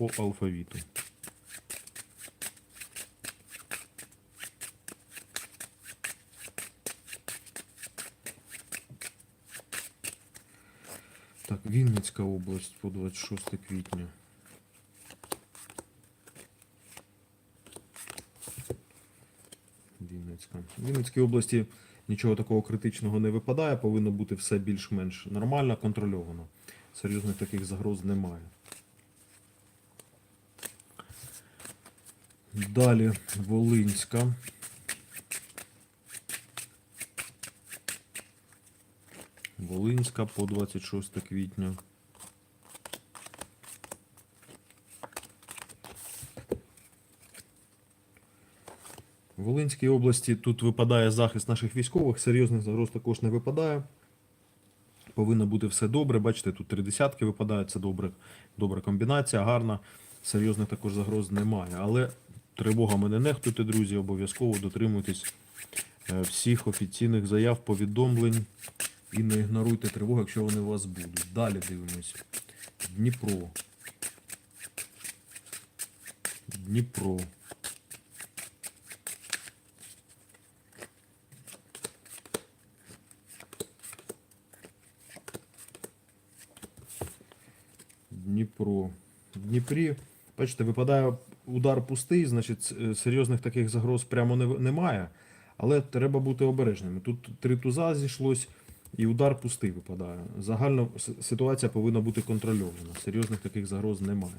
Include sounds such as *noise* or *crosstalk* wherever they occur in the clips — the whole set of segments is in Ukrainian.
по алфавіту. Так, Вінницька область по 26 квітня. Вінницька. В Вінницькій області нічого такого критичного не випадає, повинно бути все більш-менш нормально, контрольовано. Серйозних таких загроз немає. Далі Волинська. Волинська по 26 квітня. В Волинській області тут випадає захист наших військових, серйозних загроз також не випадає. Повинно бути все добре. Бачите, тут три десятки випадають, це добре, добра комбінація, гарна. Серйозних також загроз немає. Але тривогами не нехтуйте, друзі, обов'язково дотримуйтесь е, всіх офіційних заяв, повідомлень і не ігноруйте тривоги, якщо вони у вас будуть. Далі дивимось. Дніпро. Дніпро. Дніпро. В Дніпрі, бачите, випадає удар пустий, значить серйозних таких загроз прямо не, немає. Але треба бути обережними. Тут три туза зійшлось і удар пустий випадає. Загально ситуація повинна бути контрольована. Серйозних таких загроз немає.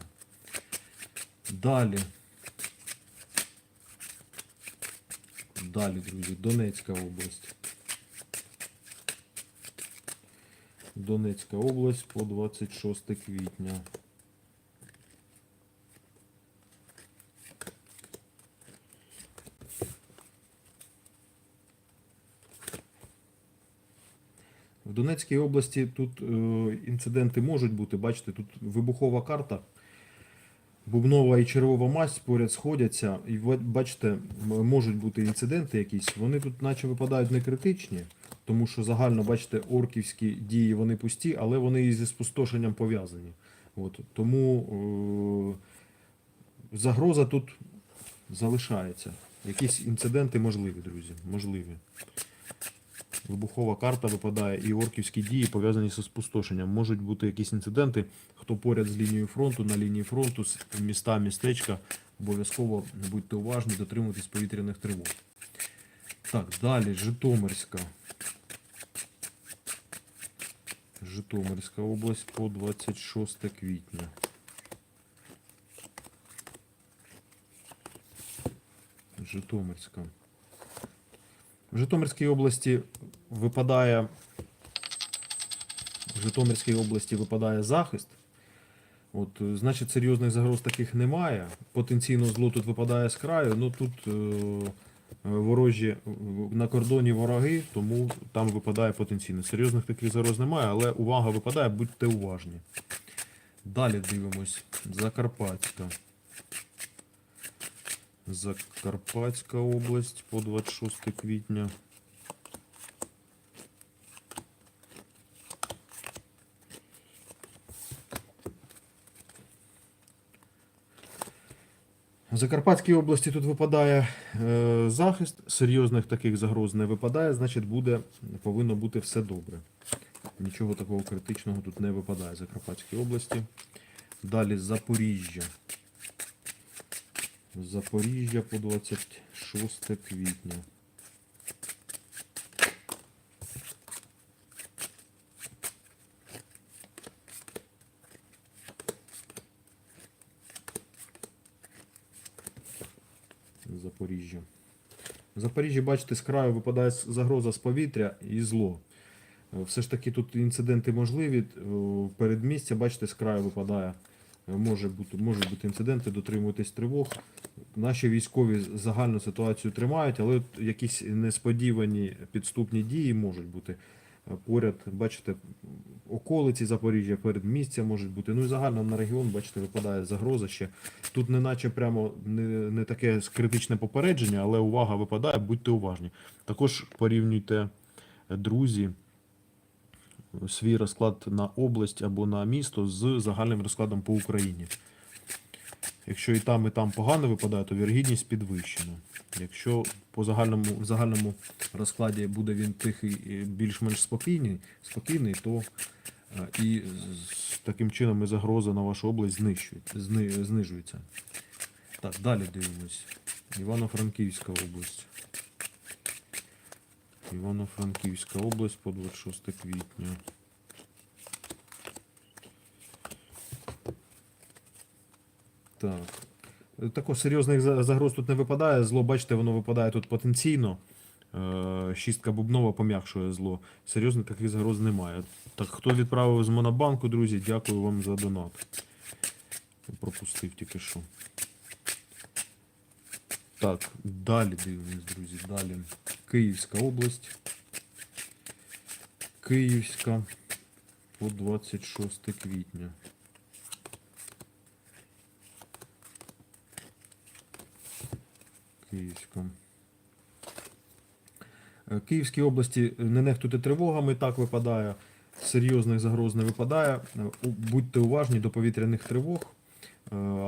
Далі. Далі, друзі, Донецька область. Донецька область по 26 квітня. В Донецькій області тут е, інциденти можуть бути. Бачите, тут вибухова карта. Бубнова і червова масть поряд сходяться. І бачите, можуть бути інциденти якісь. Вони тут наче випадають не критичні, тому що загально, бачите, орківські дії вони пусті, але вони і зі спустошенням пов'язані. От, тому е, загроза тут залишається. Якісь інциденти можливі, друзі. Можливі. Вибухова карта випадає, і орківські дії пов'язані з спустошенням. Можуть бути якісь інциденти, хто поряд з лінією фронту, на лінії фронту, с- міста, містечка. Обов'язково будьте уважні, дотримуйтесь повітряних тривог. Так, далі Житомирська. Житомирська область по 26 квітня. Житомирська. В Житомирській області випадає в Житомирській області випадає захист. От, е, значить, серйозних загроз таких немає. Потенційно зло тут випадає з краю. Ну тут е, ворожі е, на кордоні вороги, тому там випадає потенційно. Серйозних таких загроз немає, але увага випадає, будьте уважні. Далі дивимось. Закарпатська. Закарпатська область по 26 квітня. В Закарпатській області тут випадає е, захист, серйозних таких загроз не випадає, значить буде, повинно бути все добре. Нічого такого критичного тут не випадає в Закарпатській області. Далі Запоріжжя. Запоріжжя по 26 квітня. Запоріжжя. В Запоріжжі, бачите, з краю випадає загроза з повітря і зло. Е, Все ж таки тут інциденти можливі. Е, Передмістя, бачите, з краю випадає. Може бути, можуть бути інциденти, дотримуйтесь тривог. Наші військові загальну ситуацію тримають, але якісь несподівані підступні дії можуть бути. Поряд, бачите, околиці Запоріжжя, передмістя можуть бути. Ну і загально на регіон, бачите, випадає загроза ще. Тут не наче прямо не, не таке критичне попередження, але увага випадає, будьте уважні. Також порівнюйте, друзі, свій розклад на область або на місто з загальним розкладом по Україні. Якщо і там, і там погано випадає, то вірогідність підвищена. Якщо по загальному, загальному розкладі буде він тихий і більш-менш спокійний, спокійний, то е, і таким чином і загроза на вашу область знищується, зни, знижується. Так, далі дивимось. Івано-Франківська область. Івано-Франківська область по 26 квітня. Так. Також серйозних загроз тут не випадає. Зло, бачите, воно випадає тут потенційно. Е, Шістка бубнова пом'якшує зло. Серйозних таких загроз немає. Так, хто відправив з Монобанку, друзі, дякую вам за донат. Пропустив тільки що. Так, далі дивимось, друзі. Далі. Київська область. Київська по 26 квітня. Київська. Е, Київській області не нехтуйте тривогами, так випадає. Серйозних загроз не випадає. Е, Будьте уважні до повітряних тривог.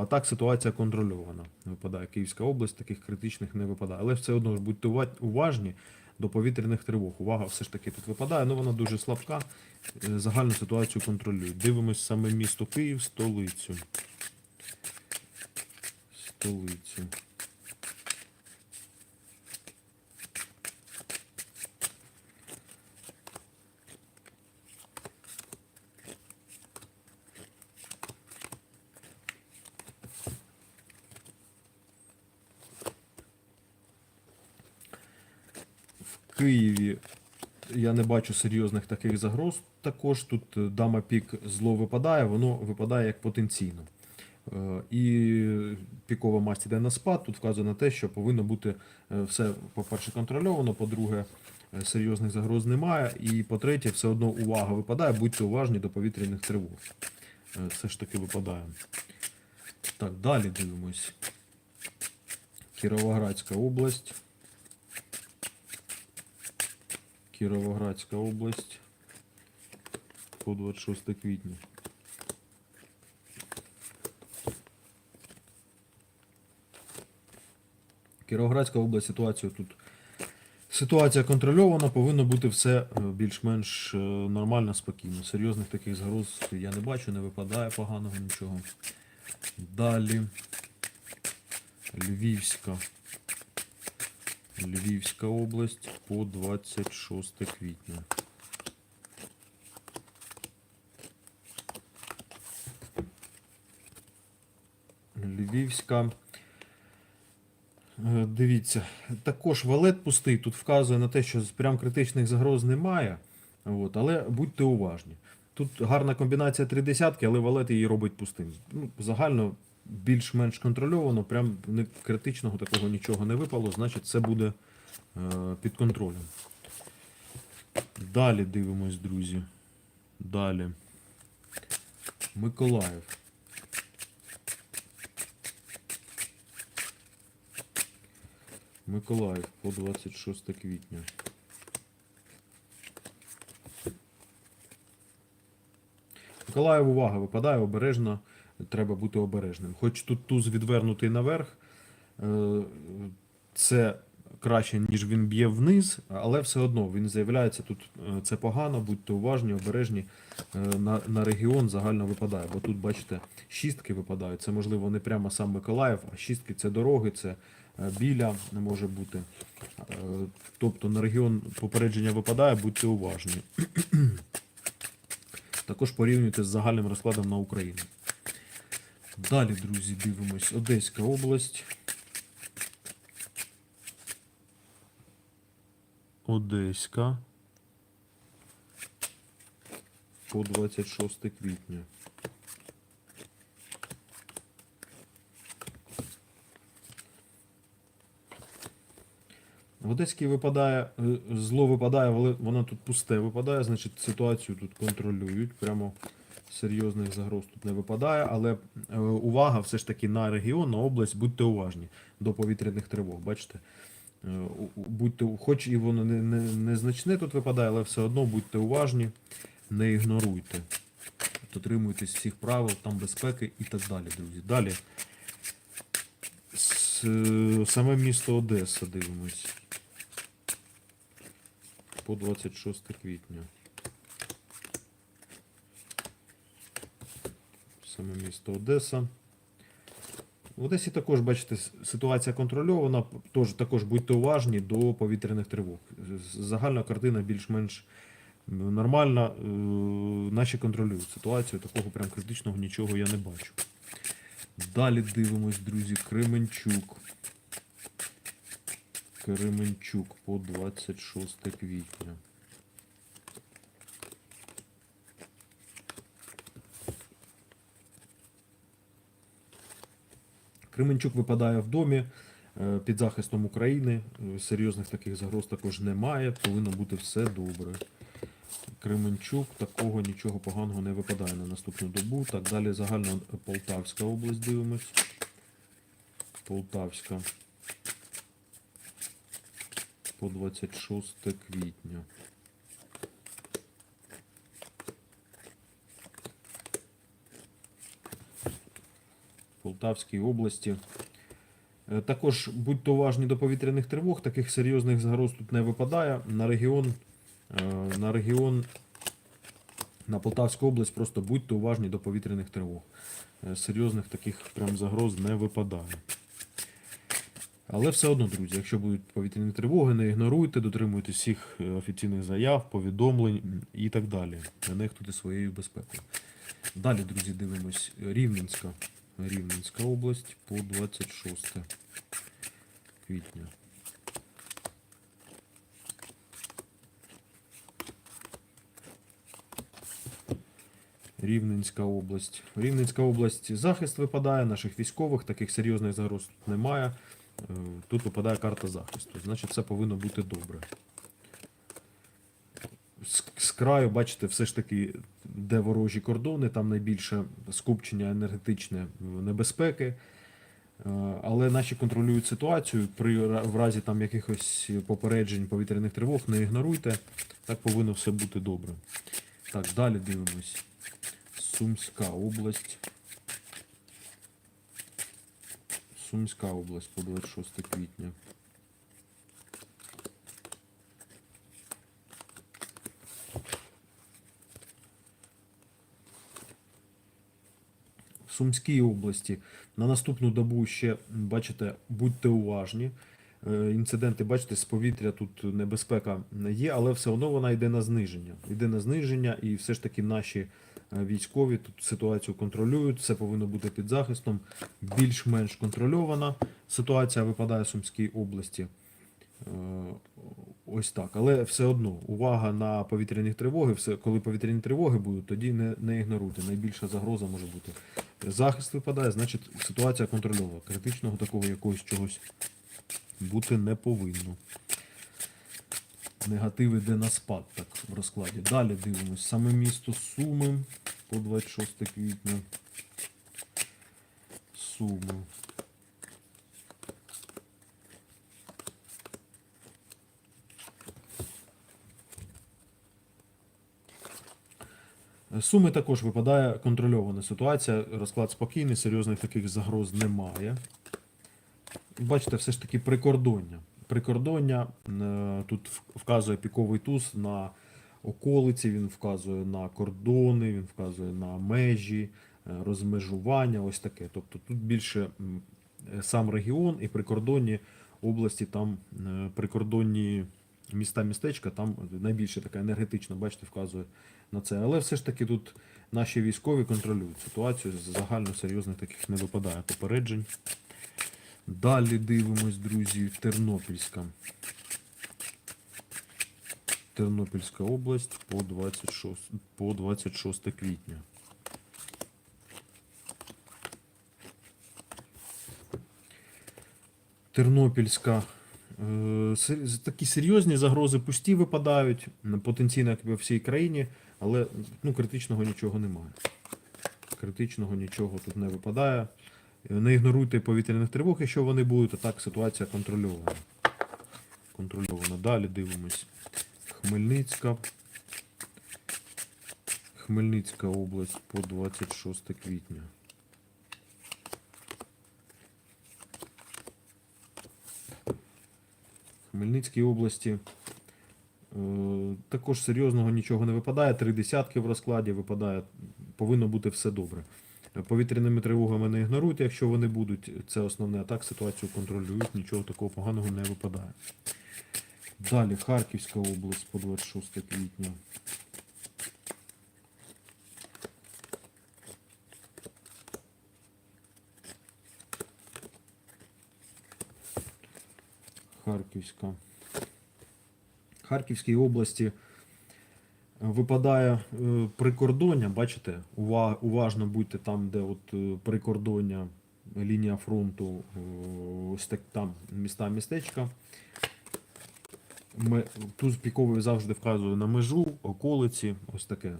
А так ситуація контрольована. Випадає Київська область, таких критичних не випадає. Але все одно ж будьте уважні до повітряних тривог. Увага все ж таки тут випадає, але вона дуже слабка. Е, Загальну ситуацію контролюють. Дивимось саме місто Київ, столицю. Столицю. Києві я не бачу серйозних таких загроз. Також тут е, дама пік зло випадає, воно випадає як потенційно. Е, І пікова масть іде на спад. Тут вказано на те, що повинно бути е, все, по-перше, контрольовано, по-друге, серйозних загроз немає. І по-третє, все одно увага випадає, будьте уважні до повітряних тривог. Все ж таки випадає. Так, далі дивимось. Кіровоградська область. Кіровоградська область по 26 квітня. Кіровоградська область ситуація тут. Ситуація контрольована, повинно бути все е, більш-менш е, нормально, спокійно. Серйозних таких загроз я не бачу, не випадає поганого нічого. Далі. Львівська. Львівська область по 26 квітня. Львівська. Е, Дивіться, також валет пустий. Тут вказує на те, що прям критичних загроз немає. От, але будьте уважні. Тут гарна комбінація три десятки, але валет її робить пустим. Ну, загально більш-менш контрольовано, прям не критичного такого нічого не випало, значить це буде е, під контролем. Далі дивимось, друзі. Далі. Миколаїв. Миколаїв по 26 квітня. Миколаїв, увага, випадає обережно, треба бути обережним. Хоч тут туз відвернутий наверх, е, це краще, ніж він б'є вниз, але все одно він заявляється тут е, це погано, будьте уважні, обережні. Е, На, на регіон загально випадає. Бо тут, бачите, шістки випадають. Це можливо не прямо сам Миколаїв, а шістки це дороги, це біля не може бути. Тобто на регіон попередження випадає, будьте уважні. *clears throat* Також порівнюйте з загальним розкладом на Україну. Далі, друзі, дивимось. Одеська область. Одеська. По 26 квітня. В Одеській випадає, е, зло випадає, але воно тут пусте випадає, значить ситуацію тут контролюють. Прямо серйозних загроз тут не випадає, але е, увага все ж таки на регіон, на область, будьте уважні до повітряних тривог. Бачите? Е, Будьте, хоч і воно не, не, незначне тут випадає, але все одно будьте уважні, не ігноруйте. Дотримуйтесь всіх правил, там безпеки і так далі, друзі. Далі е, саме місто Одеса дивимось. По 26 квітня. Саме місто Одеса. В Одесі також, бачите, ситуація контрольована. Тож, також будьте уважні до повітряних тривог. Загальна картина більш-менш нормальна. Е, Наші контролюють ситуацію. Такого прям критичного нічого я не бачу. Далі дивимось, друзі, Кременчук. Кременчук по 26 квітня. Кременчук випадає в домі е, під захистом України. Е, Серйозних таких загроз також немає. Повинно бути все добре. Кременчук такого нічого поганого не випадає на наступну добу. Так, далі загально Полтавська область дивимось. Полтавська. По 26 квітня. Полтавській області. Е, Також будьте уважні до повітряних тривог, таких серйозних загроз тут не випадає. На регіон, е, на регіон, на Полтавську область просто будьте уважні до повітряних тривог. Е, Серйозних таких прям загроз не випадає. Але все одно, друзі, якщо будуть повітряні тривоги, не ігноруйте, дотримуйтесь всіх офіційних заяв, повідомлень і так далі. Не нехтуйте своєю безпекою. Далі, друзі, дивимось. Рівненська. Рівненська область по 26 квітня. Рівненська область. Рівненська область захист випадає, наших військових, таких серйозних загроз немає. Е, Тут випадає карта захисту. Значить, все повинно бути добре. Краю, бачите, все ж таки, де ворожі кордони, там найбільше скупчення енергетичне небезпеки. Е, Але наші контролюють ситуацію. При в разі там якихось попереджень повітряних тривог не ігноруйте. Так повинно все бути добре. Так, далі дивимось. Сумська область. Сумська область по 26 квітня. Сумській області на наступну добу ще, бачите, будьте уважні. Е, Інциденти, бачите, з повітря тут небезпека є, але все одно вона йде на зниження. Йде на зниження, і все ж таки наші е, військові тут ситуацію контролюють, все повинно бути під захистом. Більш-менш контрольована ситуація випадає в Сумській області. Ось так. Але все одно увага на повітряні тривоги. Все, коли повітряні тривоги будуть, тоді не, не ігноруйте. Найбільша загроза може бути. Захист випадає, значить ситуація контрольована. Критичного такого якогось чогось бути не повинно. Негатив іде на спад так в розкладі. Далі дивимось. Саме місто Суми по 26 квітня. Суми. Суми також випадає контрольована ситуація. Розклад спокійний, серйозних таких загроз немає. Бачите, все ж таки прикордоння. Прикордоння е, тут вказує піковий туз на околиці, він вказує на кордони, він вказує на межі, е, розмежування, ось таке. Тобто тут більше е, сам регіон і прикордонні області, там е, міста, містечка, там найбільше така енергетична, бачите, вказує на це. Але все ж таки тут наші військові контролюють ситуацію. Загально серйозних таких не випадає попереджень. Далі дивимось, друзі, Тернопільська. Тернопільська область по 26, по 26 квітня. Тернопільська. Е, Такі серйозні загрози пусті випадають, потенційно як по всій країні, але ну, критичного нічого немає. Критичного нічого тут не випадає. Е, Не ігноруйте повітряних тривог, якщо вони будуть, а так ситуація контрольована. Контрольована. Далі дивимось. Хмельницька. Хмельницька область по 26 квітня. Хмельницькій області. Е, Також серйозного нічого не випадає. Три десятки в розкладі випадає. Повинно бути все добре. Повітряними тривогами не ігноруйте, якщо вони будуть. Це основне. А так ситуацію контролюють, нічого такого поганого не випадає. Далі Харківська область по 26 квітня. Харківська. Харківській області е, випадає е, прикордоння, бачите, ува- уважно будьте там, де от е, прикордоння, лінія фронту, там міста містечка. Ми, туз піковий завжди вказує на межу, околиці, ось таке.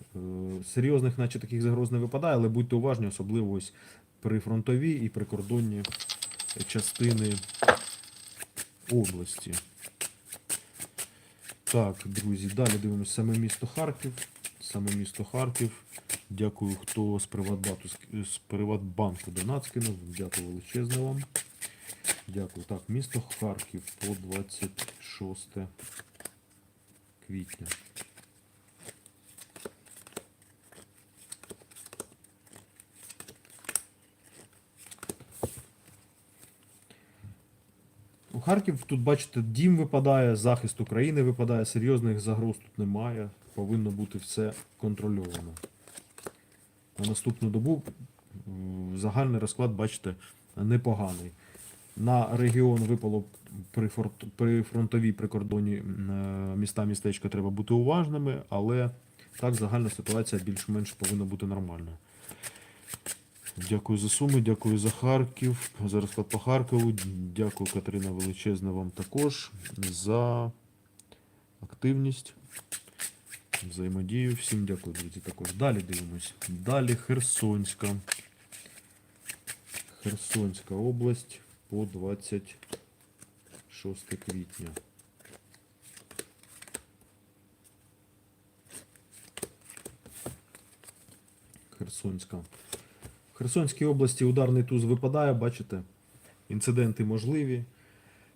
Серйозних, наче таких загроз не випадає, але будьте уважні, особливо ось при фронтовій і прикордонні частини області. Так, друзі, далі дивимося саме місто Харків. Саме місто Харків. Дякую, хто з Приватбанку, з Приватбанку донат скинув. Дякую величезне вам. Дякую. Так, місто Харків по 26 квітня. Харків тут, бачите, дім випадає, захист України випадає, серйозних загроз тут немає. Повинно бути все контрольовано. На наступну добу загальний розклад, бачите, непоганий. На регіон випало при, фронтовій прикордоні е, міста містечка треба бути уважними, але так загальна ситуація більш-менш повинна бути нормальна. Дякую за суми, дякую за Харків, за розклад по Харкову. Дякую, Катерина Величезна, вам також за активність, взаємодію. Всім дякую, друзі, також. Далі дивимось. Далі Херсонська. Херсонська область по 26 квітня. Херсонська. Херсонській області ударний туз випадає, бачите, інциденти можливі.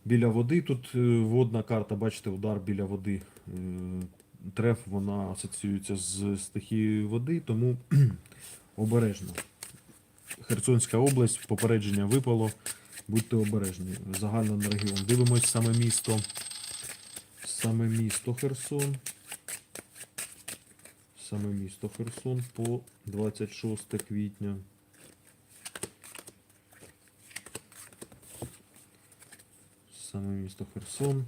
Біля води тут е, водна карта, бачите, удар біля води. Е, Треф вона асоціюється з стихією води, тому *clears throat* обережно. Херсонська область, попередження випало. Будьте обережні. Загально на регіон. Дивимось саме місто. Саме місто Херсон. Саме місто Херсон по 26 квітня. Саме місто Херсон.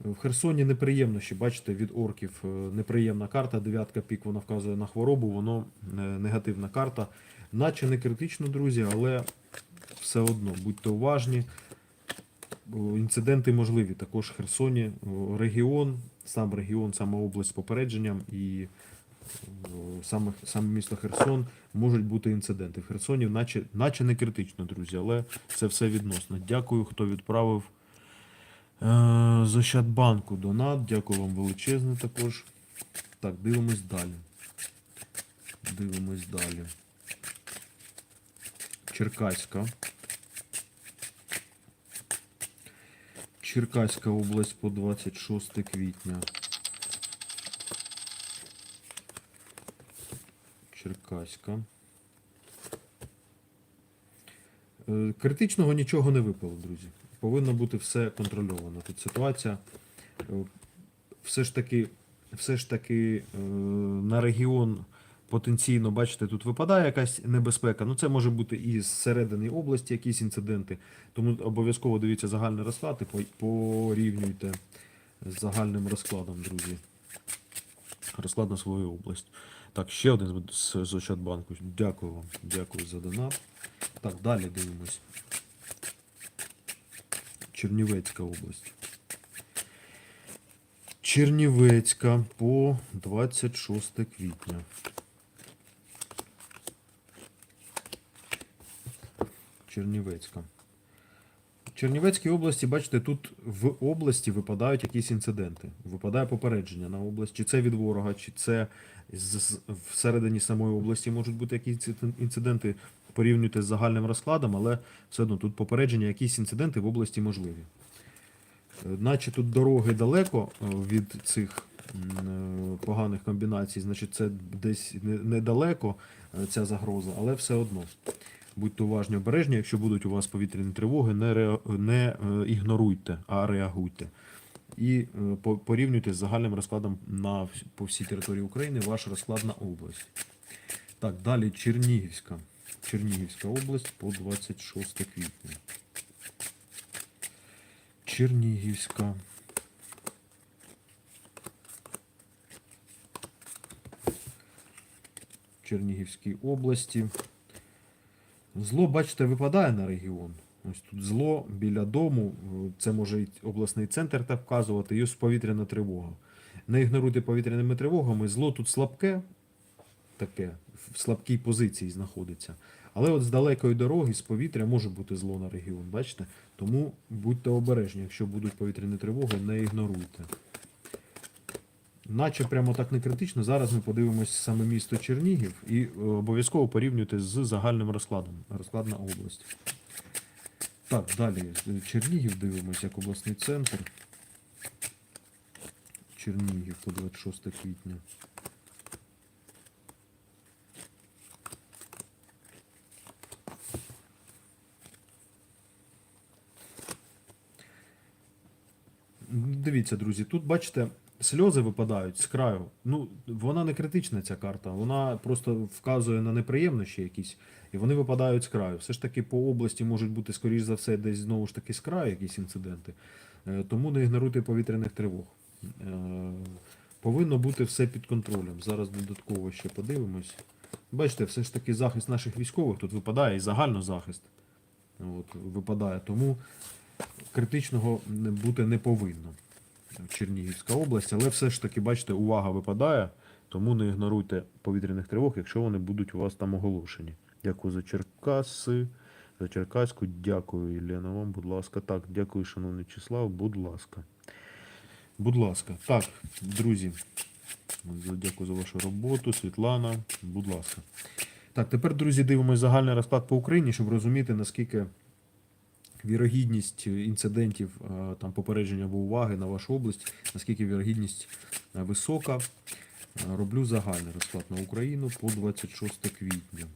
В Херсоні неприємно, що бачите, від орків е, неприємна карта. Дев'ятка пік вона вказує на хворобу, воно е, негативна карта. Наче не критично, друзі, але все одно будьте уважні. Інциденти можливі. Також в Херсоні регіон, сам регіон, сама область з попередженням і саме, саме місто Херсон можуть бути інциденти. В Херсоні, наче, наче не критично, друзі, але це все відносно. Дякую, хто відправив е, з донат. Дякую вам величезне також. Так, дивимось далі. Дивимось далі. Черкаська. Черкаська область по 26 квітня. Черкаська. Е, Критичного нічого не випало, друзі. Повинно бути все контрольовано. Тут ситуація е, все ж таки, все ж таки е, на регіон потенційно, бачите, тут випадає якась небезпека. Ну, це може бути і з середини області якісь інциденти. Тому обов'язково дивіться загальний розклад і порівнюйте з загальним розкладом, друзі. Розклад на свою область. Так, ще один з, з Ощадбанку. Дякую вам. Дякую за донат. Так, далі дивимось. Чернівецька область. Чернівецька по 26 квітня. Чернівецька. Чернівецькій області, бачите, тут в області випадають якісь інциденти. Випадає попередження на область, чи це від ворога, чи це всередині самої області можуть бути якісь інциденти. Порівнюйте з загальним розкладом, але все одно тут попередження, якісь інциденти в області можливі. Е, Наче тут дороги далеко е, від цих е, поганих комбінацій, значить це десь недалеко ця загроза, але все одно. Будьте уважні, обережні, якщо будуть у вас повітряні тривоги, не, ре- не е, ігноруйте, а реагуйте. І е, порівнюйте з загальним розкладом на, по всій території України ваш розклад на область. Так, далі Чернігівська. Чернігівська область по 26 квітня. Чернігівська. Чернігівській області. Зло, бачите, випадає на регіон. Ось тут зло біля дому, е, це може і обласний центр так вказувати, і ось повітряна тривога. Не ігноруйте повітряними тривогами, зло тут слабке, таке, в слабкій позиції знаходиться. Але от з далекої дороги, з повітря може бути зло на регіон, бачите? Тому будьте обережні, якщо будуть повітряні тривоги, не ігноруйте. Наче прямо так не критично. Зараз ми подивимось саме місто Чернігів і е, обов'язково порівнюйте з загальним розкладом. Розклад на область. Так, далі Чернігів дивимось як обласний центр. Чернігів по 26 квітня. Дивіться, друзі, тут бачите, сльози випадають з краю. Ну, вона не критична, ця карта, вона просто вказує на неприємності якісь, і вони випадають з краю. Все ж таки по області можуть бути, скоріш за все, десь знову ж таки з краю якісь інциденти. Е, Тому не ігноруйте повітряних тривог. Е, Повинно бути все під контролем. Зараз додатково ще подивимось. Бачите, все ж таки захист наших військових тут випадає і загально захист от, випадає. Тому критичного бути не повинно. Чернігівська область, але все ж таки, бачите, увага випадає, тому не ігноруйте повітряних тривог, якщо вони будуть у вас там оголошені. Дякую за Черкаси, за Черкаську. Дякую, Єлена, вам, будь ласка. Так, дякую, шановний Числав, будь ласка. Будь ласка. Так, друзі, дякую за вашу роботу. Світлана, будь ласка. Так, тепер, друзі, дивимося загальний розклад по Україні, щоб розуміти, наскільки вірогідність інцидентів е, там попередження або уваги на вашу область, наскільки вірогідність е, висока. Е, Роблю загальний розклад на Україну по 26 квітня.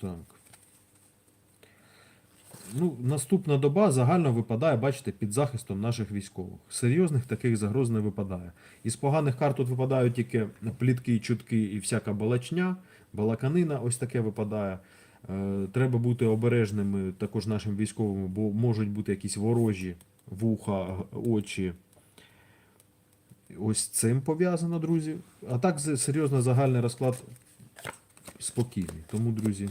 Так. Ну, наступна доба загально випадає, бачите, під захистом наших військових. Серйозних таких загроз не випадає. Із поганих карт тут випадають тільки плітки, чутки і всяка балачня, балаканина, ось таке випадає. Е, Треба бути обережними також нашим військовим, бо можуть бути якісь ворожі вуха, очі. Ось цим пов'язано, друзі. А так серйозно загальний розклад спокійний. Тому, друзі,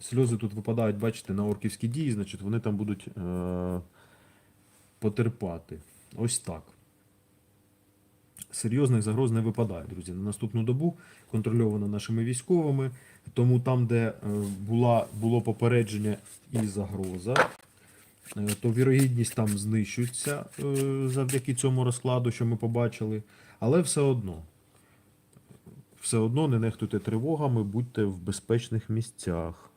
сльози тут випадають, бачите, на орківські дії, значить вони там будуть е- потерпати. Ось так. Серйозних загроз не випадає, друзі. На наступну добу контрольовано нашими військовими. Тому там, де е, була, було попередження і загроза, е, то вірогідність там знищується е, завдяки цьому розкладу, що ми побачили. Але все одно, все одно не нехтуйте тривогами, будьте в безпечних місцях.